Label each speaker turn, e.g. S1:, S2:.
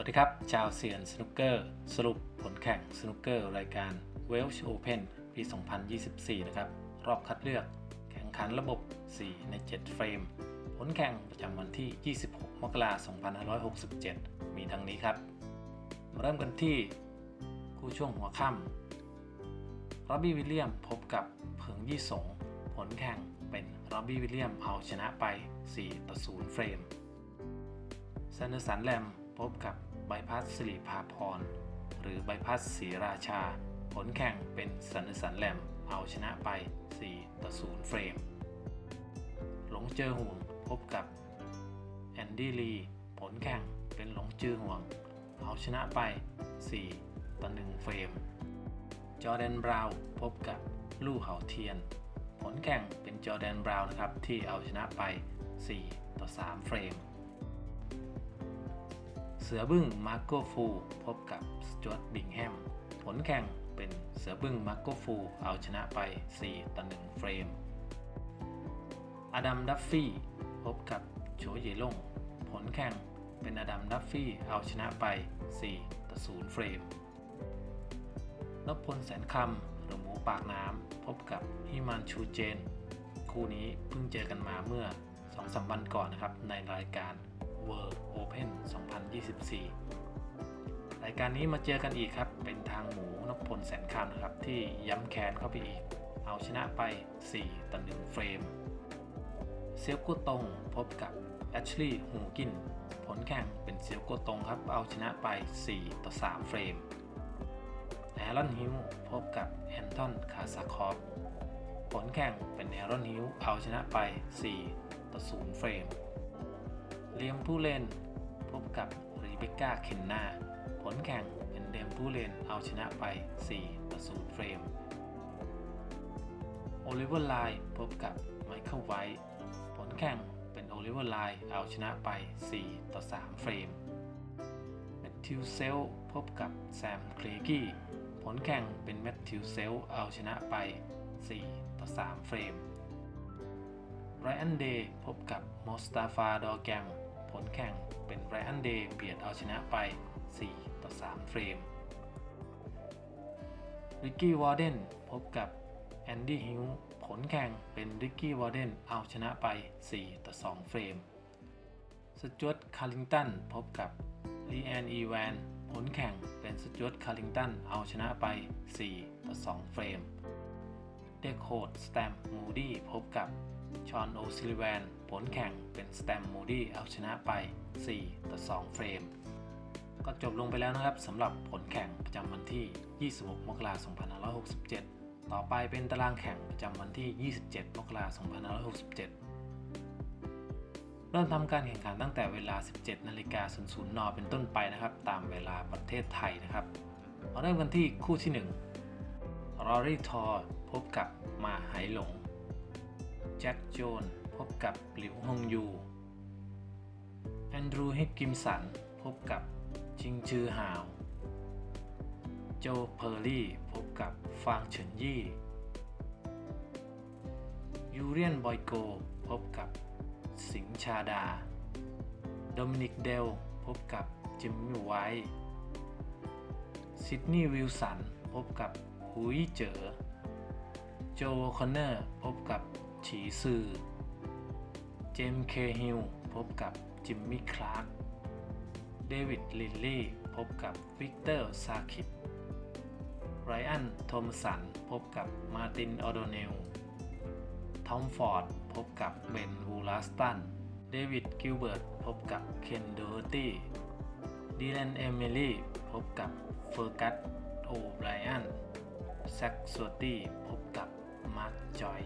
S1: วัสดีครับ ชาวเซียนสนุกเกอร์ สรุปผลแข่งสนุกเกอร์รายการ Welsh Open ปี 2024 นะครับ รอบคัดเลือกแข่งขันระบบ 4 ใน 7 เฟรม ผลแข่งประจำวันที่ 26 มกราคม 2567 มีดังนี้ครับ มาเริ่มกันที่คู่ช่วงหัวค่ำร็อบบี้วิลเลียมพบกับเพิงยี่สง ผลแข่งเป็นร็อบบี้วิลเลียมเอาชนะไป 4 ต่อ 0 เฟรมแซนเดอร์สันแลม พบกับไบพัสสิริภาพร หรือไบพัสศรีราชา ผลแข่งเป็นแซนเดอร์สันแลมเอาชนะไป 4 ต่อ 0 เฟรม หลงเจอห่วงพบกับแอนดี้ลี ผลแข่งเป็นหลงจือห่วง เอาชนะไป 4 ต่อ 1 เฟรม จอร์แดนบราวพบกับลู่เหาเทียน ผลแข่งเป็นจอร์แดนบราวน์นะครับที่เอาชนะไป 4 ต่อ 3 เฟรม เสือบึ้งมาร์โกฟูพบกับสจวตบิงแฮม ผลแข่งเป็นเสือบึ้งมาร์โกฟูเอาชนะไป 4 ต่อ 1 เฟรม อดัมดัฟฟี่พบกับโฉเยล่งผลแข่งเป็นอดัมดัฟฟี่เอาชนะไป 4 ต่อ 0 เฟรมนพพลแสนคำหรือหมูปากน้ำพบกับฮิมันชูเจน คู่นี้เพิ่งเจอกันมาเมื่อ2-3วันก่อนนะครับในรายการ World Open 2024 รายการนี้มาเจอกันอีกครับ เป็นทางหมูนพพลแสนคำนะครับ ที่ย้ำแค้นเข้าไปอีก เอาชนะไป 4ต่อ1เฟรม เซียวกัวตงพบกับแอชลีย์ฮูกิน ผลแข่งเป็นเซียวกัวตงครับ เอาชนะไป 4 ต่อ 3 เฟรมแอรอนฮิวพบกับแอนทอนคาซาคอฟผลแข่งเป็นแอรอนฮิวเอาชนะไป 4 ต่อ 0 เฟรม เลียมผู้เล่น พบกับรีเบคก้าเคนนาผลแข่งเป็นเดมผู้เล่นเอาชนะไป4ต่อ0เฟรม โอลิเวอร์ไลน์พบกับไมเคิลไวท์ผลแข่งเป็นโอลิเวอร์ไลน์เอาชนะไป 4 ต่อ 3 เฟรมแมทธิวเซลพบกับแซมคลีกี้ผลแข่งเป็นแมทธิวเซลเอาชนะไป 4 ต่อ 3 เฟรม ไรอันเดย์พบกับมอสตาฟาดอแกมผลแข่งเป็นไรอันเดย์เบียดเอาชนะไป 4 ต่อ 3 เฟรมริกกี้วอร์เดนพบกับแอนดี้ฮิวผลแข่งเป็นริกกี้วอร์เดนเอาชนะไป 4 ต่อ 2 เฟรม สจวตคาริงตันพบกับลีแอนอีแวนผลแข่งเป็นสจวตคาริงตันเอาชนะไป 4 ต่อ 2 เฟรม เดคโคดสแตมมูดี้พบกับ ชอนโอซิลิแวน ผลแข่งเป็นสแตมมูดี้เอาชนะไป 4 ต่อ 2 เฟรม ก็จบลงไปแล้วนะครับสำหรับผลแข่งประจำวันที่ 26 มกราคม 2567 ต่อไปเป็นตารางแข่งประจำวันที่ 27 มกราคม 2567 เริ่มทำการแข่งขันตั้งแต่เวลา 17นาฬิกา00น เป็นต้นไปนะครับ ตามเวลาประเทศไทยนะครับมาเริ่มกันที่คู่ที่ 1รอรี่ทอพบกับมาไหหลง แจ็คโจนพบกับหลิวฮงยู แอนดรูฮิกกิมสัน พบกับชิงจือหาว โจเพอร์รี่ พบกับฟางเฉินยี่ ยูเรียนบอยโก พบกับสิงชาดา โดมินิกเดล พบกับจิมมี่ไวท์ซิดนีย์วิลสัน พบกับหุยเจ๋อโจคอนเนอร์ พบกับ ฉีซือ เจมส์เคฮิลพบกับจิมมี่คลาร์ก เดวิดลินลี่พบกับวิกเตอร์ซาคิดไรอันโทมสันพบกับมาตินออโดเนล ทอมฟอร์ดพบกับเบนวูลาสตัน เดวิดกิลเบิร์ตพบกับเคนดอร์ตี้ ดีแลนเอมิลี่พบกับเฟอร์กัสโอไบรอันแซคสวตตี้พบกับมาร์คจอย